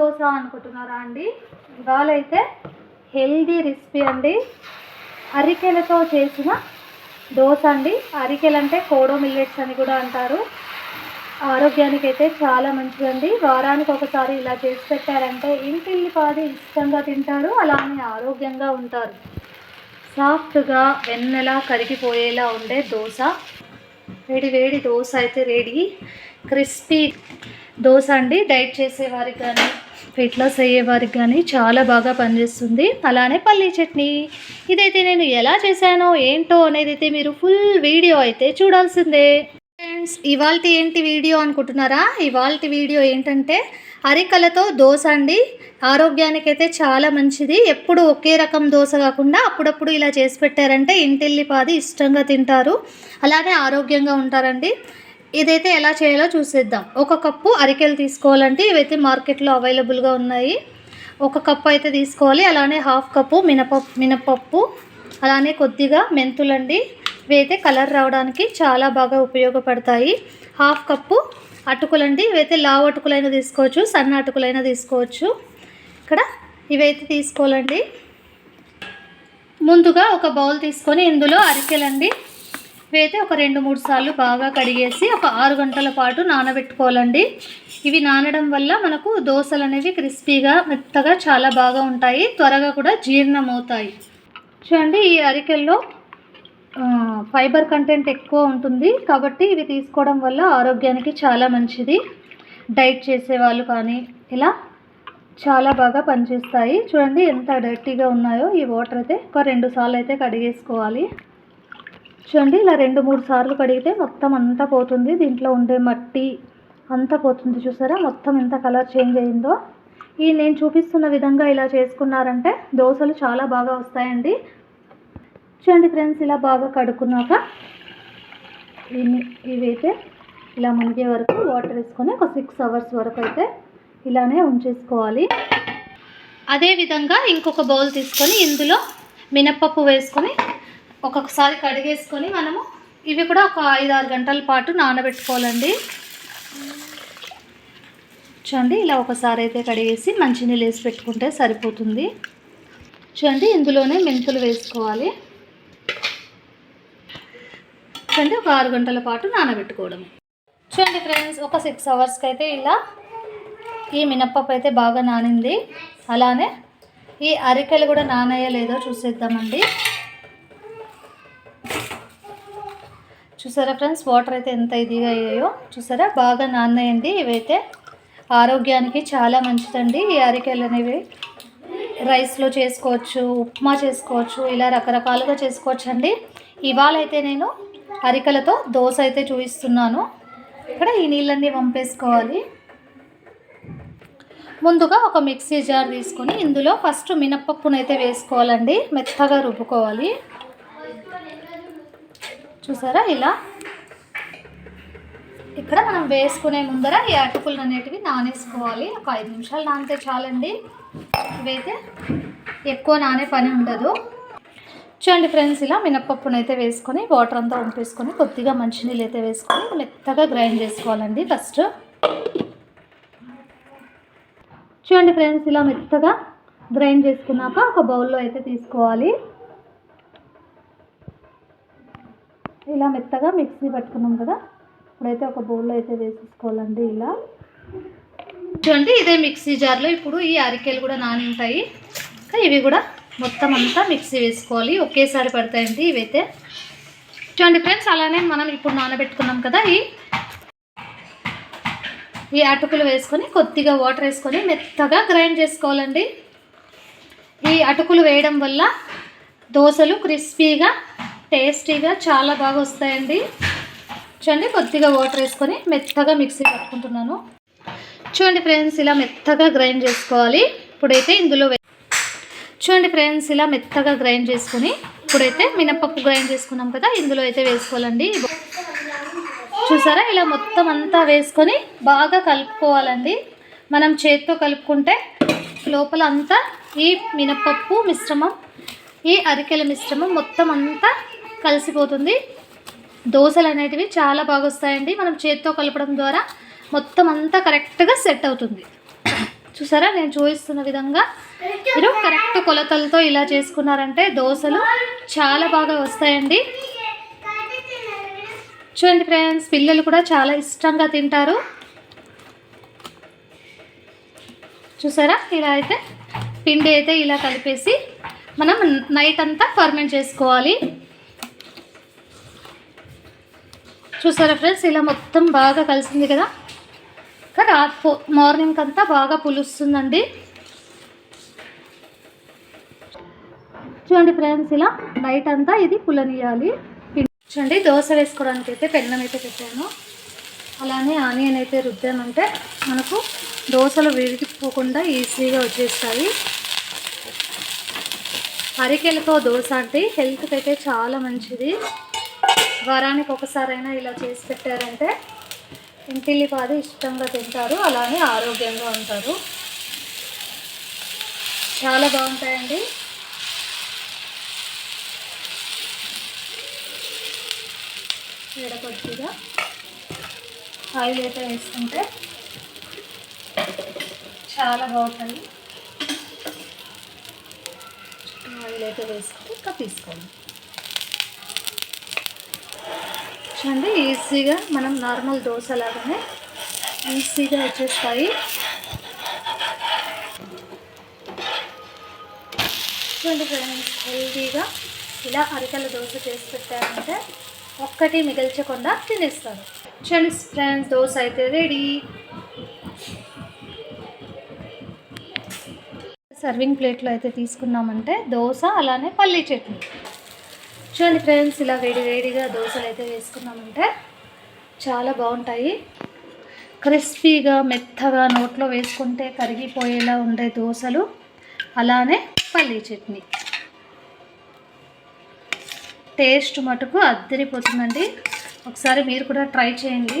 దోశ అనుకుంటున్నారా అండి? ఇవాళ అయితే హెల్దీ రెసిపీ అండి. అరికెలతో చేసిన దోశ అండి. అరికెలు అంటే కోడో మిల్లెట్స్ అని కూడా అంటారు. ఆరోగ్యానికి అయితే చాలా మంచిదండి. వారానికి ఒకసారి ఇలా చేసి పెట్టారంటే ఇంటిల్లి పాది ఇష్టంగా తింటారు అలానే ఆరోగ్యంగా ఉంటారు. సాఫ్ట్గా వెన్నెలా కరిగిపోయేలా ఉండే దోశ. వేడి వేడి దోశ అయితే రెడీ. క్రిస్పీ దోశ అండి. డైట్ చేసేవారికి కానీ వెయిట్ లాస్ అయ్యేవారికి కానీ చాలా బాగా పనిచేస్తుంది. అలానే పల్లీ చట్నీ. ఇదైతే నేను ఎలా చేశానో ఏంటో అనేది అయితే మీరు ఫుల్ వీడియో అయితే చూడాల్సిందే. ఫ్రెండ్స్ ఇవాళ ఏంటి వీడియో అనుకుంటున్నారా? ఇవాళ వీడియో ఏంటంటే అరికలతో దోశ అండి. ఆరోగ్యానికి అయితే చాలా మంచిది. ఎప్పుడు ఒకే రకం దోశ కాకుండా అప్పుడప్పుడు ఇలా చేసి పెట్టారంటే ఇంటిల్లిపాది ఇష్టంగా తింటారు. అలానే ఆరోగ్యంగా ఉంటారండి. ఇదైతే ఎలా చేయాలో చూసేద్దాం. ఒక కప్పు అరికెలు తీసుకోవాలంటే ఇవైతే మార్కెట్లో అవైలబుల్గా ఉన్నాయి. ఒక కప్పు అయితే తీసుకోవాలి. అలానే హాఫ్ కప్పు మినపప్పు మినపప్పు అలానే కొద్దిగా మెంతులండి. ఇవైతే కలర్ రావడానికి చాలా బాగా ఉపయోగపడతాయి. హాఫ్ కప్పు అటుకులండి. ఇవైతే లావు అటుకులైనా తీసుకోవచ్చు సన్న అటుకులైనా తీసుకోవచ్చు. ఇక్కడ ఇవైతే తీసుకోవాలండి. ముందుగా ఒక బౌల్ తీసుకొని ఇందులో అరికెలండి. అయితే ఒక రెండు మూడు సార్లు బాగా కడిగేసి ఒక ఆరు గంటల పాటు నానబెట్టుకోవాలండి. ఇవి నానడం వల్ల మనకు దోశలు అనేవి క్రిస్పీగా మెత్తగా చాలా బాగా ఉంటాయి. త్వరగా కూడా జీర్ణం అవుతాయి చూడండి ఈ అరికెల్లో ఫైబర్ కంటెంట్ ఎక్కువ ఉంటుంది. కాబట్టి ఇవి తీసుకోవడం వల్ల ఆరోగ్యానికి చాలా మంచిది. డైట్ చేసేవాళ్ళు కానీ ఇలా చాలా బాగా పనిచేస్తాయి. చూడండి ఎంత డర్టీగా ఉన్నాయో ఈ వాటర్ అయితే. ఒక రెండు సార్లు అయితే కడిగేసుకోవాలి. చూడండి ఇలా రెండు మూడు సార్లు కడిగితే మొత్తం అంతా పోతుంది. దీంట్లో ఉండే మట్టి అంతా పోతుంది చూసారా? మొత్తం ఎంత కలర్ చేంజ్ అయిందో. ఈ నేను చూపిస్తున్న విధంగా ఇలా చేసుకున్నారంటే దోశలు చాలా బాగా వస్తాయండి. చూడండి ఫ్రెండ్స్ ఇలా బాగా కడుక్కున్నాక ఇవైతే ఇలా మునిగే వరకు వాటర్ వేసుకొని ఒక సిక్స్ అవర్స్ వరకు అయితే ఇలానే ఉంచేసుకోవాలి. అదేవిధంగా ఇంకొక బౌల్ తీసుకొని ఇందులో మినప్పప్పు వేసుకొని ఒక్కొక్కసారి కడిగేసుకొని మనము ఇవి కూడా ఒక ఐదు ఆరు గంటల పాటు నానబెట్టుకోవాలండి. చూడండి ఇలా ఒకసారి అయితే కడిగేసి మంచినీళ్ళు వేసి పెట్టుకుంటే సరిపోతుంది. చూడండి ఇందులోనే మెంతులు వేసుకోవాలి. చూడండి ఒక ఆరు గంటల పాటు నానబెట్టుకోవడం చూడండి ఫ్రెండ్స్ ఒక సిక్స్ అవర్స్కి అయితే ఇలా ఈ మినప్పప్పు అయితే బాగా నానింది. అలానే ఈ అరికెలు కూడా నానయ్యలేదో చూసేద్దామండి. చూసారా ఫ్రెండ్స్? వాటర్ అయితే ఎంత ఇదిగా అయ్యాయో చూసారా? బాగా నాన్నయండి ఇవైతే. ఆరోగ్యానికి చాలా మంచిదండి ఈ అరికెలు అనేవి. రైస్లో చేసుకోవచ్చు ఉప్మా చేసుకోవచ్చు ఇలా రకరకాలుగా చేసుకోవచ్చు అండి ఇవాళ అయితే నేను అరికలతో దోశ అయితే చూపిస్తున్నాను. ఇక్కడ ఈ నీళ్ళన్నీ పంపేసుకోవాలి ముందుగా ఒక మిక్సీ జార్ తీసుకొని ఇందులో ఫస్ట్ మినప్పప్పునైతే వేసుకోవాలండి. మెత్తగా రుబ్బుకోవాలి. చూసారా ఇలా? ఇక్కడ మనం వేసుకునే ముందర ఈ అటుకులు అనేటివి నానేసుకోవాలి. ఒక ఐదు నిమిషాలు నానితే చాలండి. ఇవైతే ఎక్కువ నానే పని ఉండదు. చూడండి ఫ్రెండ్స్ ఇలా మినప్పప్పును అయితే వేసుకొని వాటర్ అంతా వంపేసుకొని కొద్దిగా మంచినీళ్ళు అయితే వేసుకొని మెత్తగా గ్రైండ్ చేసుకోవాలండి ఫస్ట్. చూడండి ఫ్రెండ్స్ ఇలా మెత్తగా గ్రైండ్ చేసుకున్నాక ఒక బౌల్లో అయితే తీసుకోవాలి. ఇలా మెత్తగా మిక్సీ పట్టుకున్నాం కదా ఇప్పుడైతే ఒక బౌల్లో అయితే వేసేసుకోవాలండి ఇలా. చూడండి ఇదే మిక్సీ జార్లో ఇప్పుడు ఈ అరికెలు కూడా నాని ఉంటాయి. ఇవి కూడా మొత్తం అంతా మిక్సీ వేసుకోవాలి. ఒకేసారి పడతాయండి ఇవైతే. చూడండి ఫ్రెండ్స్ అలానే మనం ఇప్పుడు నానబెట్టుకున్నాం కదా ఈ ఈ అటుకులు వేసుకొని కొద్దిగా వాటర్ వేసుకొని మెత్తగా గ్రైండ్ చేసుకోవాలండి. ఈ అటుకులు వేయడం వల్ల దోశలు క్రిస్పీగా టేస్టీగా చాలా బాగా వస్తాయండి. చూడండి కొద్దిగా వాటర్ వేసుకొని మెత్తగా మిక్సీ పట్టుకుంటున్నాను. చూడండి ఫ్రెండ్స్ ఇలా మెత్తగా గ్రైండ్ చేసుకోవాలి. ఇప్పుడైతే ఇందులో వే- చూడండి ఫ్రెండ్స్ ఇలా మెత్తగా గ్రైండ్ చేసుకుని ఇప్పుడైతే మినపప్పు గ్రైండ్ చేసుకున్నాం కదా ఇందులో అయితే వేసుకోవాలండి. చూసారా? ఇలా మొత్తం అంతా వేసుకొని బాగా కలుపుకోవాలండి. మనం చేత్తో కలుపుకుంటే లోపల అంతా ఈ మినపప్పు మిశ్రమం ఈ అరికెల మిశ్రమం మొత్తం అంతా కలిసిపోతుంది. దోశలు అనేటివి చాలా బాగా వస్తాయండి మనం చేత్తో కలపడం ద్వారా మొత్తం అంతా కరెక్ట్గా సెట్ అవుతుంది. చూసారా? నేను చూపిస్తున్న విధంగా మీరు కరెక్ట్ కొలతలతో ఇలా చేసుకున్నారంటే దోశలు చాలా బాగా వస్తాయండి. చూడండి ఫ్రెండ్స్ పిల్లలు కూడా చాలా ఇష్టంగా తింటారు. చూసారా? ఇలా అయితే పిండి అయితే ఇలా కలిపేసి మనం నైట్ అంతా ఫర్మెంట్ చేసుకోవాలి. చూసారా ఫ్రెండ్స్? ఇలా మొత్తం బాగా కలిసింది కదా? కదా రాత్రి మార్నింగ్ అంతా బాగా పులుస్తుందండి. చూడండి ఫ్రెండ్స్ ఇలా నైట్ అంతా ఇది పులనియాలి. చూడండి దోశ వేసుకోవడానికి అయితే పెన్నం అయితే పెట్టాను. అలానే ఆనియన్ అయితే రుద్దామంటే మనకు దోశలు విరిగిపోకుండా ఈజీగా వచ్చేస్తాయి. అరికెలతో దోశ అంటే హెల్త్కి అయితే చాలా మంచిది. వారానికి ఒకసారైనా ఇలా చేసి పెట్టారంటే ఇంటిల్లిపాది ఇష్టంగా తింటారు అలానే ఆరోగ్యంగా ఉంటారు. చాలా బాగుంటాయండి. ఈడ కొద్దిగా ఆయిల్ అయితే వేసుకుంటే చాలా బాగుంటుంది ఆయిల్ అయితే వేసుకుంటే ఇంకా తీసుకోండి. చూడండి ఈజీగా మనం నార్మల్ దోశ లాగానే ఈజీగా వచ్చేస్తాయి. చూడండి ఫ్రెండ్స్ హెల్తీగా ఇలా అరికల దోశ చేసి పెట్టారంటే ఒక్కటి మిగిల్చకుండా తినేస్తారు. చూడండి ఫ్రెండ్స్ దోశ అయితే రెడీ. సర్వింగ్ ప్లేట్లో అయితే తీసుకున్నామంటే దోశ అలానే పల్లీ చట్నీ. చూడండి ఫ్రెండ్స్ ఇలా వేడి వేడిగా దోశలు అయితే వేసుకున్నామంటే చాలా బాగుంటాయి. క్రిస్పీగా మెత్తగా నోట్లో వేసుకుంటే కరిగిపోయేలా ఉండే దోశలు అలానే పల్లీ చట్నీ. టేస్ట్ మటుకు అద్దరిపోతుందండి. ఒకసారి మీరు కూడా ట్రై చేయండి.